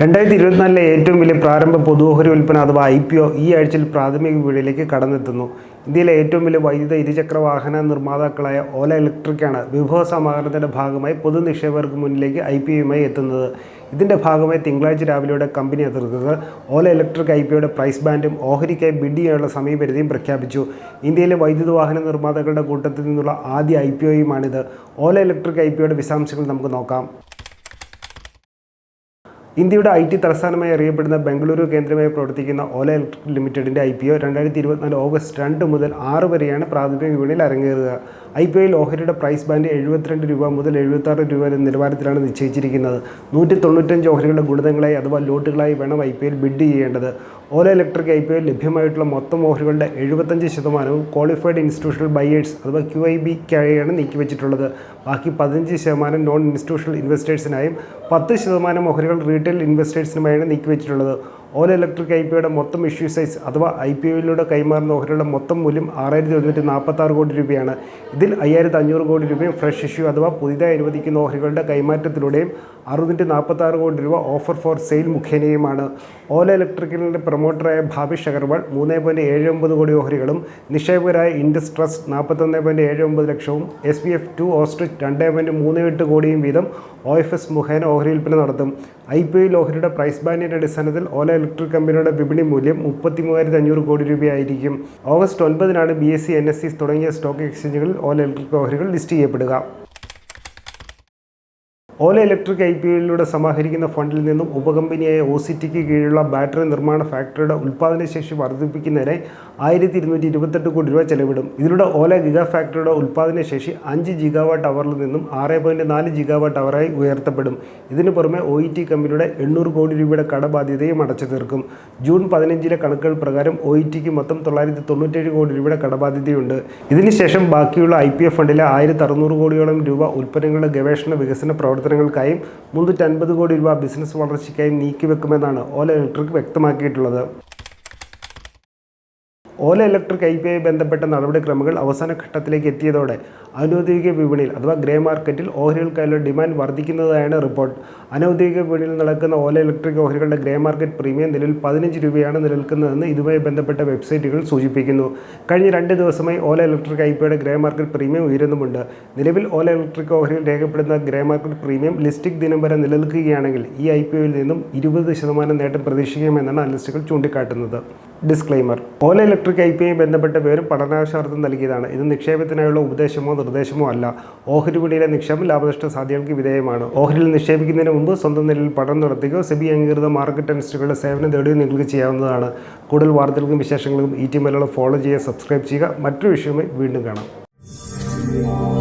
രണ്ടായിരത്തി ഇരുപത്തിനാലിലെ ഏറ്റവും വലിയ പ്രാരംഭ പൊതുഓഹരി വിൽപ്പന അഥവാ ഐ പി ഒ ഈ ആഴ്ചയിൽ പ്രാഥമിക വിപണിയിലേക്ക് കടന്നെത്തുന്നു. ഇന്ത്യയിലെ ഏറ്റവും വലിയ വൈദ്യുത ഇരുചക്ര വാഹന നിർമ്മാതാക്കളായ ഓല ഇലക്ട്രിക്കാണ് വിഭവ സമാഹരണത്തിന്റെ ഭാഗമായി പൊതു നിക്ഷേപകർക്ക് മുന്നിലേക്ക് ഐ പി ഒയുമായി എത്തുന്നത്. ഇതിന്റെ ഭാഗമായി തിങ്കളാഴ്ച രാവിലെയുടെ കമ്പനി അധികൃതർ ഓല ഇലക്ട്രിക് ഐ പിയുടെ പ്രൈസ് ബാൻഡും ഓഹരിക്കായി ബിഡ് ചെയ്യാനുള്ള സമയപരിധിയും പ്രഖ്യാപിച്ചു. ഇന്ത്യയിലെ വൈദ്യുത വാഹന നിർമ്മാതാക്കളുടെ കൂട്ടത്തിൽ നിന്നുള്ള ആദ്യ ഐ പി ഒയുമാണിത്. ഓല ഇലക്ട്രിക് ഐ പിയുടെ വിശദാംശങ്ങൾ നമുക്ക് നോക്കാം. ഇന്ത്യയുടെ ഐ ടി തലസ്ഥാനമായി അറിയപ്പെടുന്ന ബംഗളൂരു കേന്ദ്രമായി പ്രവർത്തിക്കുന്ന ഓല ഇലക്ട്രിക് ലിമിറ്റഡിന്റെ ഐ പി ഒ രണ്ടായിരത്തി ഇരുപത്തിനാല് ഓഗസ്റ്റ് രണ്ട് മുതൽ ആറ് വരെയാണ് പ്രാഥമിക വിപണിയിൽ അരങ്ങേറുക. ഐ പി ഒയിൽ ഓഹരിയുടെ പ്രൈസ് ബാൻഡ് എഴുപത്തിരണ്ട് രൂപ മുതൽ എഴുപത്താറ് രൂപ വരെ നിലവാരത്തിലാണ് നിശ്ചയിച്ചിരിക്കുന്നത്. നൂറ്റി തൊണ്ണൂറ്റഞ്ച് ഓഹരികളുടെ ഗുണിതങ്ങളായി അഥവാ ലോട്ടുകളായി വേണം ഐ പി ഐയിൽ ബിഡ് ചെയ്യേണ്ടത്. ഓല ഇലക്ട്രിക് ഐ പി ഒയിൽ ലഭ്യമായിട്ടുള്ള മൊത്തം ഓഹരികളുടെ എഴുപത്തഞ്ച് ശതമാനവും ക്വാളിഫൈഡ് ഇൻസ്റ്റിറ്റ്യൂഷണൽ ബയേഴ്സ് അഥവാ ക്യു ഐ ബിക്കായാണ് നീക്കിവെച്ചിട്ടുള്ളത്. ബാക്കി പതിനഞ്ച് ശതമാനം നോൺ ഇൻസ്റ്റിറ്റ്യൂഷണൽ ഇൻവെസ്റ്റേഴ്സിനായും പത്ത് ശതമാനം ഓഹരികൾ റീറ്റെയിൽ ഇൻവെസ്റ്റേഴ്സിനുമായാണ് നീക്കിവെച്ചിട്ടുള്ളത്. ഓല ഇലക്ട്രിക് ഐ പി ഒയുടെ മൊത്തം ഇഷ്യൂ സൈസ് അഥവാ ഐ പി ഒയിലൂടെ കൈമാറുന്ന ഓഹരികളുടെ മൊത്തം മൂല്യം ആറായിരത്തി ഒരുന്നൂറ്റി നാൽപ്പത്തി ആറ് കോടി രൂപയാണ്. ഇതിൽ അയ്യായിരത്തി അഞ്ഞൂറ് കോടി രൂപയും ഫ്രഷ് ഇഷ്യൂ അഥവാ പുതിയതായി അനുവദിക്കുന്ന ഓഹരികളുടെ കൈമാറ്റത്തിലൂടെയും അറുന്നൂറ്റി നാൽപ്പത്തി ആറ് കോടി രൂപ ഓഫർ ഫോർ സെയിൽ മുഖേനയുമാണ്. ഓല ഇലക്ട്രിക്കലിന്റെ പ്രൊമോട്ടറായ ഭാവിഷ് അഗർവാൾ മൂന്ന് പോയിന്റ് ഏഴ് ഒമ്പത് കോടി ഓഹരികളും നിക്ഷേപകരായ ഇൻഡസ് ട്രസ്റ്റ് നാൽപ്പത്തൊന്ന് പോയിന്റ് ഏഴ് ഒമ്പത് ലക്ഷവും S P F two Ostrich രണ്ട് പോയിന്റ് മൂന്ന് എട്ട് കോടിയും വീതം ഒ എഫ് എസ് മുഖേന ഓഹരി വിൽപ്പന നടത്തും. ഐ പി ഒയിൽ ഓഹരിയുടെ പ്രൈസ് ബാൻഡിന്റെ അടിസ്ഥാനത്തിൽ ഓല ഇലക്ട്രിക് കമ്പനിയുടെ വിപണി മൂല്യം മുപ്പത്തി മൂവായിരത്തി അഞ്ഞൂറ് കോടി രൂപയായിരിക്കും. August ഒൻപതിനാണ് B S C N S C തുടങ്ങിയ സ്റ്റോക്ക് എക്സ്ചേഞ്ചുകളിൽ ഓല ഇലക്ട്രിക് ഓഹരികൾ ലിസ്റ്റ് ചെയ്യപ്പെടുക. ഓല ഇലക്ട്രിക് ഐ പി എല്ലിലൂടെ സമാഹരിക്കുന്ന ഫണ്ടിൽ നിന്നും ഉപകമ്പനിയായ ഒ സി ടിക്ക് കീഴിലുള്ള ബാറ്ററി നിർമ്മാണ ഫാക്ടറിയുടെ ഉൽപ്പാദനശേഷി വർദ്ധിപ്പിക്കുന്നതിന് ആയിരത്തി ഇരുന്നൂറ്റി ഇരുപത്തെട്ട് കോടി രൂപ ചെലവിടും. ഇതിലൂടെ ഓല ഗിഗ ഫാക്ടറിയുടെ ഉൽപ്പാദനശേഷി അഞ്ച് ജിഗാവാട്ട് അവറിൽ നിന്നും ആറ് പോയിന്റ് നാല് ജിഗാവാട്ട് അവറായി ഉയർത്തപ്പെടും. ഇതിനു പുറമെ ഒ ഇ ടി കമ്പനിയുടെ എണ്ണൂറ് കോടി രൂപയുടെ കടബാധ്യതയും അടച്ചു തീർക്കും. ജൂൺ പതിനഞ്ചിലെ കണക്കുകൾ പ്രകാരം ഒ ഇ ടിക്ക് മൊത്തം തൊള്ളായിരത്തി തൊണ്ണൂറ്റേഴ് കോടി രൂപയുടെ കടബാധ്യതയുണ്ട്. ഇതിനുശേഷം ബാക്കിയുള്ള ഐ പി എഫ് ഫണ്ടിലെ ആയിരത്തി അറുന്നൂറ് കോടിയോളം രൂപ ഉൽപ്പന്നങ്ങളുടെ ഗവേഷണ വികസന പ്രവർത്തനങ്ങൾക്കായും മുന്നൂറ്റൻപത് കോടി രൂപ ബിസിനസ് വളർച്ചയ്ക്കായും നീക്കിവെക്കുമെന്നാണ് Ola electric വ്യക്തമാക്കിയിട്ടുള്ളത്. Ola electric I P I ബന്ധപ്പെട്ട നടപടിക്രമങ്ങൾ അവസാന ഘട്ടത്തിലേക്ക് എത്തിയതോടെ അനൗദ്യോഗിക വിപണിയിൽ അഥവാ ഗ്രേ മാർക്കറ്റിൽ ഓഹരികൾക്കായുള്ള ഡിമാൻഡ് വർദ്ധിക്കുന്നതായാണ് റിപ്പോർട്ട്. അനൗദ്യോഗിക വിപണിയിൽ നടക്കുന്ന ഓല ഇലക്ട്രിക് ഓഹരികളുടെ ഗ്രേ മാർക്കറ്റ് പ്രീമിയം നിലവിൽ പതിനഞ്ച് രൂപയാണ് നിലനിൽക്കുന്നതെന്ന് ഇതുമായി ബന്ധപ്പെട്ട വെബ്സൈറ്റുകൾ സൂചിപ്പിക്കുന്നു. കഴിഞ്ഞ രണ്ട് ദിവസമായി ഓല ഇലക്ട്രിക് ഐ പിയുടെ ഗ്രേ മാർക്കറ്റ് പ്രീമിയം ഉയരുന്നുമുണ്ട്. നിലവിൽ ഓല ഇലക്ട്രിക് ഓഹരികൾ രേഖപ്പെടുന്ന ഗ്രേ മാർക്കറ്റ് പ്രീമിയം ലിസ്റ്റിക് ദിനം വരെ നിലനിൽക്കുകയാണെങ്കിൽ ഈ ഐ പി ഒയിൽ നിന്നും ഇരുപത് ശതമാനം നേട്ടം പ്രതീക്ഷിക്കാമെന്നാണ് അനലിസ്റ്റുകൾ ചൂണ്ടിക്കാട്ടുന്നത്. Disclaimer Ola electric I P I ബന്ധപ്പെട്ട പേരും പഠനാവശ്യാർത്ഥം നൽകിയതാണ്. ഇത് നിക്ഷേപത്തിനായുള്ള ഉപദേശമോ നിർദ്ദേശമോ അല്ല. ഓഹരി വിപണിയിലെ നിക്ഷേപം ലാഭനഷ്ട സാധ്യതകൾക്ക് വിധേയമാണ്. ഓഹരിയിൽ നിക്ഷേപിക്കുന്നതിന് മുമ്പ് സ്വന്തം നിലയിൽ പഠനം നടത്തുകയോ സെബി അംഗീകൃത മാർക്കറ്റ് അനുസരിച്ചുള്ള സേവനം തേടുകയോ നിങ്ങൾക്ക് ചെയ്യാവുന്നതാണ്. കൂടുതൽ വാർത്തകൾക്കും വിശേഷങ്ങൾക്കും ഈ ടി മലയാളം ഫോളോ ചെയ്യുക സബ്സ്ക്രൈബ് ചെയ്യുക. മറ്റൊരു വിഷയവുമായി വീണ്ടും കാണാം.